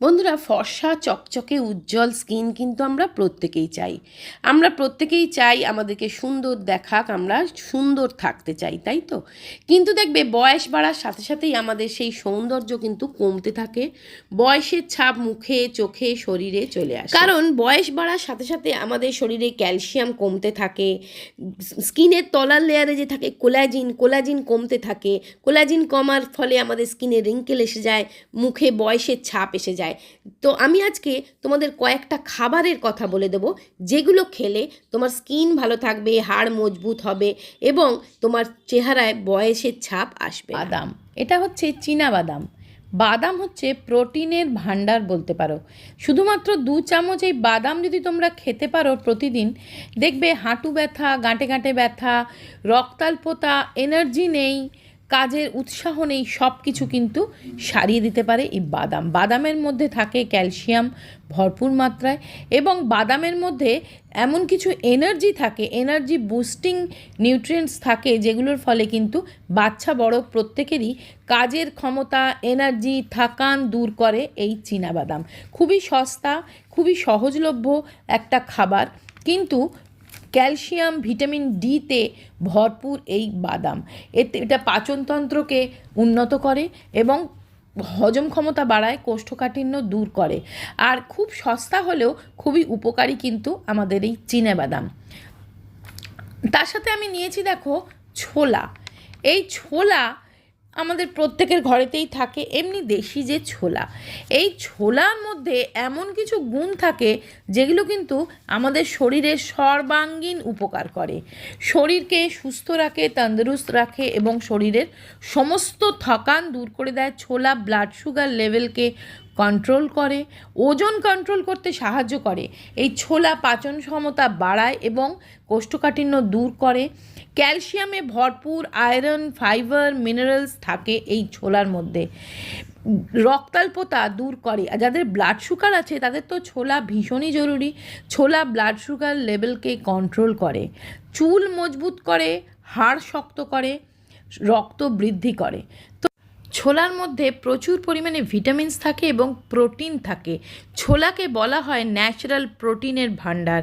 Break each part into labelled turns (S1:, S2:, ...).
S1: বন্ধুরা, ফর্সা, চকচকে, উজ্জ্বল স্কিন কিন্তু আমরা প্রত্যেকেই চাই। আমরা প্রত্যেকেই চাই আমাদেরকে সুন্দর দেখাক, আমরা সুন্দর থাকতে চাই, তাই তো? কিন্তু দেখবে বয়স বাড়ার সাথে সাথেই আমাদের সেই সৌন্দর্য কিন্তু কমতে থাকে, বয়সের ছাপ মুখে, চোখে, শরীরে চলে আসে। কারণ বয়স বাড়ার সাথে সাথে আমাদের শরীরে ক্যালসিয়াম কমতে থাকে, স্কিনের তলার লেয়ারে যে থাকে কোলাজিন কোলাজিন কমতে থাকে, কোলাজিন কমার ফলে আমাদের স্কিনে রিঙ্কেল এসে যায়, মুখে বয়সের ছাপ এসে যায়। তো আমি আজকে তোমাদের কয়েকটা খাবারের কথা বলে দেবো। যেগুলো খেলে তোমার স্কিন ভালো থাকবে, হাড় মজবুত হবে এবং তোমার চেহারায় বয়সের ছাপ আসবে।
S2: বাদাম, এটা হচ্ছে চীনা বাদাম। বাদাম হচ্ছে প্রোটিনের ভান্ডার বলতে পারো। শুধুমাত্র দু চামচ এই বাদাম যদি তোমরা খেতে পারো প্রতিদিন, দেখবে হাঁটু ব্যথা, গাঁটে গাঁটে ব্যথা, রক্তাল্পতা এনার্জি নেই কাজের উৎসাহ নেই সব কিছু কিন্তু সারিয়ে দিতে পারে এই বাদাম। বাদামের মধ্যে থাকে ক্যালসিয়াম ভরপুর মাত্রায় এবং বাদামের মধ্যে এমন কিছু এনার্জি থাকে, এনার্জি বুস্টিং নিউট্রিয়েন্টস থাকে যেগুলোর ফলে কিন্তু বাচ্চা বড় প্রত্যেকেরই কাজের ক্ষমতা এনার্জি থাকান দূর করে এই বাদাম। খুবই সস্তা, খুবই সহজলভ্য একটা খাবার, কিন্তু ক্যালসিয়াম ভিটামিন ডিতে ভরপুর এই বাদাম। এতে এটা পাচনতন্ত্রকে উন্নত করে এবং হজম ক্ষমতা বাড়ায়, কোষ্ঠকাঠিন্য দূর করে। আর খুব সস্তা হলেও খুবই উপকারী কিন্তু আমাদের এই চিনাবাদাম তার সাথে আমি নিয়েছি, দেখো, ছোলা। এই ছোলা আমাদের প্রত্যেকের ঘরেতেই থাকে, এমনি দেশি যে ছোলা। এই ছোলার মধ্যে এমন কিছু গুণ থাকে যেগুলো কিন্তু আমাদের শরীরের সর্বাঙ্গীন উপকার করে। শরীরকে সুস্থ রাখে, তন্দুরুস্ত রাখে এবং শরীরের সমস্ত থকান দূর করে দেয়। ছোলা ব্লাড সুগার লেভেলকে কন্ট্রোল করে, ওজন কন্ট্রোল করতে সাহায্য করে। এই ছোলা পাচন ক্ষমতা বাড়ায় এবং কোষ্ঠকাঠিন্য দূর করে। ক্যালসিয়ামে ভরপুর আয়রন, ফাইবার, মিনারেলস থাকে এই ছোলার মধ্যে। রক্তাল্পতা দূর করে। আর যাদের ব্লাড সুগার আছে, তাদের তো ছোলা ভীষণই জরুরি। ছোলা ব্লাড সুগার লেভেলকে কন্ট্রোল করে। চুল মজবুত করে, হাড় শক্ত করে, রক্ত বৃদ্ধি করে। তো ছোলার মধ্যে প্রচুর পরিমাণে ভিটামিনস থাকে এবং প্রোটিন থাকে। ছোলাকে বলা হয় ন্যাচারাল প্রোটিনের ভাণ্ডার।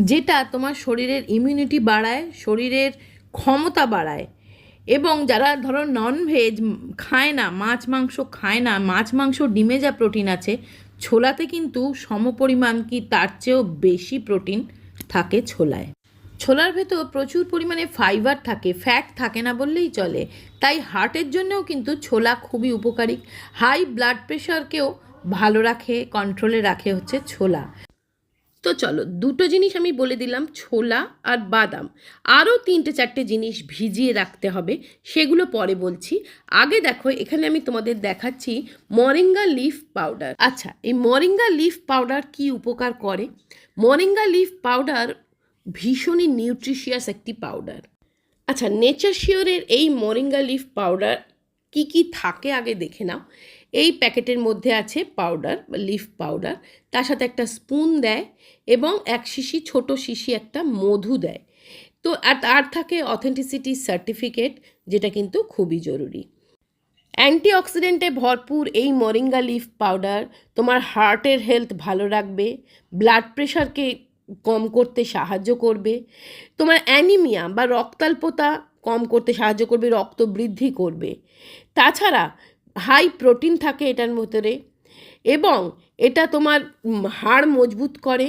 S2: যেটা তোমার শরীরের ইমিউনিটি বাড়ায়, শরীরের ক্ষমতা বাড়ায়। এবং যারা ধরো ননভেজ খায় না, মাছ মাংস খায় না, মাছ মাংস ডিমে যা প্রোটিন আছে, ছোলাতে কিন্তু সমপরিমাণ কি তার চেয়েও বেশি প্রোটিন থাকে ছোলায়। ছোলার ভেতর প্রচুর পরিমাণে ফাইবার থাকে ফ্যাট থাকে না বললেই চলে। তাই হার্টের জন্যও কিন্তু ছোলা খুবই উপকারী। হাই ব্লাড প্রেশারকেও ভালো রাখে কন্ট্রোলে রাখে হচ্ছে ছোলা।
S1: তো চলো, দুটো জিনিস আমি বলে দিলাম, ছোলা আর বাদাম। আরও তিনটে চারটে জিনিস ভিজিয়ে রাখতে হবে, সেগুলো পরে বলছি। আগে দেখো, এখানে আমি তোমাদের দেখাচ্ছি মরিঙ্গা লিফ পাউডার। আচ্ছা এই মরিঙ্গা লিফ পাউডার কি উপকার করে? মরিঙ্গা লিফ পাউডার ভীষণই নিউট্রিশিয়াস একটি পাউডার। আচ্ছা নেচার শিওরের এই মরিঙ্গা লিফ পাউডার কি কি থাকে আগে দেখে নাও। এই প্যাকেটের মধ্যে আছে পাউডার বা লিফ পাউডার। তার সাথে একটা স্পুন দেয় এবং এক শিশি, ছোট শিশি একটা মধু দেয়। তো আর আর থাকে অথেন্টিসিটি সার্টিফিকেট, যেটা কিন্তু খুবই জরুরি। অ্যান্টিঅক্সিডেন্টে ভরপুর এই মরিঙ্গা লিফ পাউডার তোমার হার্টের হেলথ ভালো রাখবে, ব্লাড প্রেশারকে কম করতে সাহায্য করবে, তোমার অ্যানিমিয়া বা রক্তাল্পতা কম করতে সাহায্য করবে, রক্ত বৃদ্ধি করবে। তাছাড়া হাই প্রোটিন থাকে এটার ভিতরে এবং এটা তোমার হাড় মজবুত করে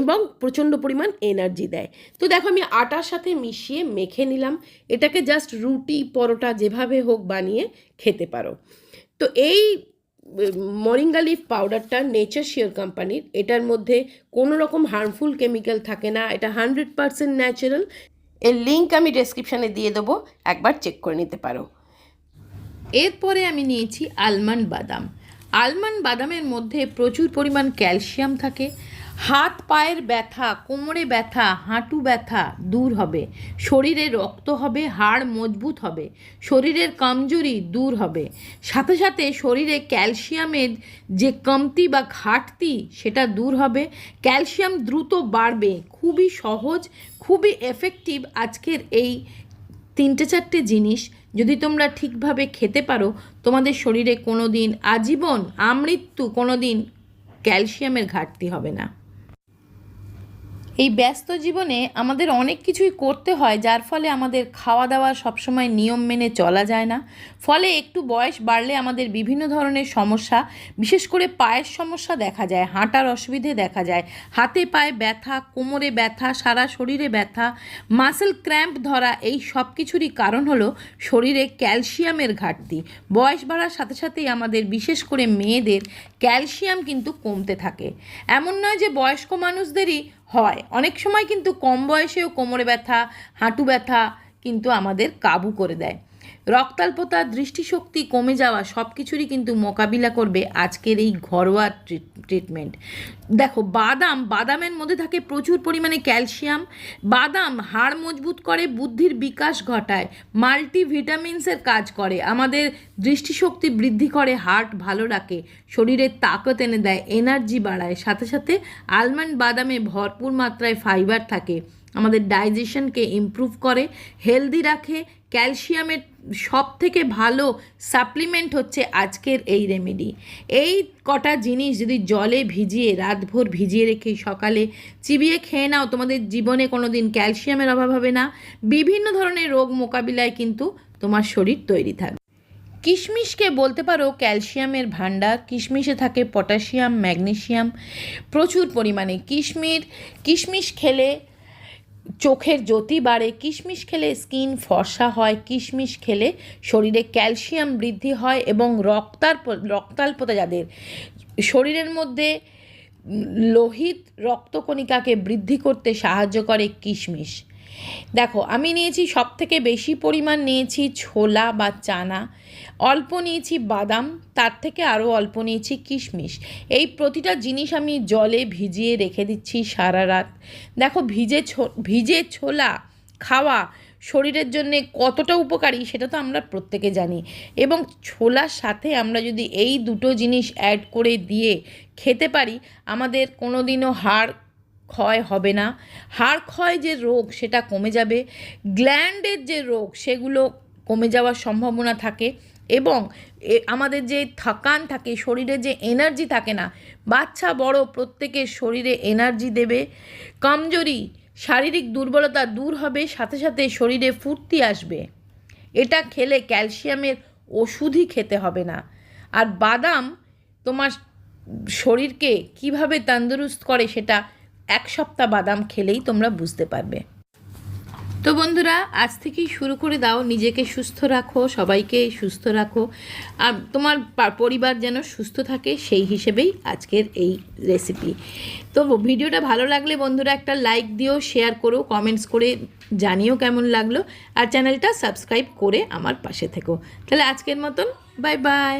S1: এবং প্রচণ্ড পরিমাণ এনার্জি দেয়। তো দেখো আমি আটার সাথে মিশিয়ে মেখে নিলাম। এটাকে জাস্ট রুটি, পরোটা যেভাবে হোক বানিয়ে খেতে পারো। তো এই মরিঙ্গা লিফ পাউডারটা নেচার শিওর কোম্পানির এটার মধ্যে কোনো রকম হার্মফুল কেমিক্যাল থাকে না, এটা হান্ড্রেড পারসেন্ট ন্যাচারাল এর লিঙ্ক আমি ডেসক্রিপশানে দিয়ে দেবো, একবার চেক করে নিতে পারো।
S2: এরপরে আমি নিয়েছি আলমন্ড বাদাম। আলমন্ড বাদামের মধ্যে প্রচুর পরিমাণ ক্যালসিয়াম থাকে। হাত পায়ের ব্যথা, কোমরে ব্যথা, হাঁটু ব্যথা দূর হবে। শরীরে রক্ত হবে, হাড় মজবুত হবে। শরীরের কমজোরি দূর হবে। সাথে সাথে শরীরে ক্যালসিয়ামের যে কমতি বা ঘাটতি, সেটা দূর হবে। ক্যালসিয়াম দ্রুত বাড়বে। খুবই সহজ, খুবই এফেক্টিভ আজকের এই তিনটে চারটে জিনিস। যদি তোমরা ঠিকভাবে খেতে পারো, তোমাদের শরীরে কোনো দিন আজীবন আমৃত্যু কোনো দিন ক্যালসিয়ামের ঘাটতি হবে না। এই ব্যস্ত জীবনে আমাদের অনেক কিছুই করতে হয়, যার ফলে আমাদের খাওয়া দাওয়া সবসময় নিয়ম মেনে চলা যায় না। ফলে একটু বয়স বাড়লে আমাদের বিভিন্ন ধরনের সমস্যা, বিশেষ করে পায়ের সমস্যা দেখা যায়, হাঁটার অসুবিধে দেখা যায়। হাতে পায়ে ব্যথা, কোমরে ব্যথা, সারা শরীরে ব্যথা মাসেল ক্র্যাম্প ধরা, এই সব কিছুরই কারণ হলো শরীরে ক্যালসিয়ামের ঘাটতি। বয়স বাড়ার সাথে সাথেই আমাদের, বিশেষ করে মেয়েদের, ক্যালসিয়াম কিন্তু কমতে থাকে। এমন নয় যে বয়স্ক মানুষদেরই হয়। অনেক সময় কিন্তু কম বয়সেও কোমরে ব্যথা, হাঁটু ব্যথা কিন্তু আমাদের কাবু করে দেয়। রক্তাল্পতা, দৃষ্টিশক্তি কমে যাওয়া সব কিছুরই কিন্তু মোকাবিলা করবে আজকের এই ঘরোয়া ট্রিটমেন্ট। দেখো, বাদাম, বাদামের মধ্যে থাকে প্রচুর পরিমাণে ক্যালসিয়াম। বাদাম হাড় মজবুত করে, বুদ্ধির বিকাশ ঘটায়, মাল্টিভিটামিনসের কাজ করে, আমাদের দৃষ্টিশক্তি বৃদ্ধি করে, হার্ট ভালো রাখে, শরীরের তাকত এনে দেয়, এনার্জি বাড়ায়, সাথে সাথে আলমন্ড বাদামে ভরপুর মাত্রায় ফাইবার থাকে, আমাদের ডাইজেশনকে ইমপ্রুভ করে, হেলদি রাখে ক্যালসিয়ামের সব থেকে ভালো সাপ্লিমেন্ট হচ্ছে আজকের এই রেমেডি। এই কটা জিনিস যদি জলে ভিজিয়ে, রাতভর ভিজিয়ে রেখে সকালে চিবিয়ে খেয়ে নাও, তোমাদের জীবনে কোনো দিন ক্যালসিয়ামের অভাব হবে না। বিভিন্ন ধরনের রোগ মোকাবিলায় কিন্তু তোমার শরীর তৈরি থাকবে। কিশমিশকে বলতে পারো ক্যালসিয়ামের ভাণ্ডার। কিশমিশে থাকে পটাশিয়াম, ম্যাগনেশিয়াম। প্রচুর পরিমাণে কিশমির। কিশমিশ খেলে চোখের জ্যোতি বাড়ে, কিশমিশ খেলে স্কিন ফর্সা হয়, কিশমিশ খেলে শরীরে ক্যালসিয়াম বৃদ্ধি হয় এবং রক্তাল্প রক্তাল্পতা যাদের। শরীরের মধ্যে লোহিত রক্তকণিকাকে বৃদ্ধি করতে সাহায্য করে কিশমিশ। দেখো, আমি নিয়েছি সব থেকে বেশি পরিমাণ নিয়েছি ছোলা বা চানা। অল্প নিয়েছি বাদাম, তার থেকে আরও অল্প নিয়েছি কিশমিশ। এই প্রতিটা জিনিস আমি জলে ভিজিয়ে রেখে দিচ্ছি সারা রাত। দেখো ভিজে ভিজে ছোলা খাওয়া শরীরের জন্য কতটা উপকারী সেটা তো আমরা প্রত্যেকে জানি। এবং ছোলার সাথে আমরা যদি এই দুটো জিনিস অ্যাড করে দিয়ে খেতে পারি, আমাদের কোনো দিনও হাড় ক্ষয় হবে না। হাড় ক্ষয় যে রোগ সেটা কমে যাবে। গ্ল্যান্ডের যে রোগ সেগুলো কমে যাওয়ার সম্ভাবনা থাকে। এবং আমাদের যে থাকান থাকে, শরীরে যে এনার্জি থাকে না, বাচ্চা, বড় প্রত্যেকের শরীরে এনার্জি দেবে। কমজোরি, শারীরিক দুর্বলতা দূর হবে, সাথে সাথে শরীরে ফুর্তি আসবে। এটা খেলে ক্যালসিয়ামের ওষুধই খেতে হবে না। আর বাদাম তোমার শরীরকে কীভাবে তন্দুরুস্ত করে সেটা এক সপ্তাহ বাদাম খেলেই তোমরা বুঝতে পারবে। তো বন্ধুরা, আজ থেকেই শুরু করে দাও। নিজেকে সুস্থ রাখো, সবাইকে সুস্থ রাখো। আর তোমার পরিবার যেন সুস্থ থাকে, সেই হিসেবেই আজকের এই রেসিপি তো ভিডিওটা ভালো লাগলে বন্ধুরা, একটা লাইক দিও শেয়ার করো কমেন্টস করে জানিও কেমন লাগল। আর চ্যানেলটা সাবস্ক্রাইব করে আমার পাশে থেকো। তাহলে আজকের মতন বাই বাই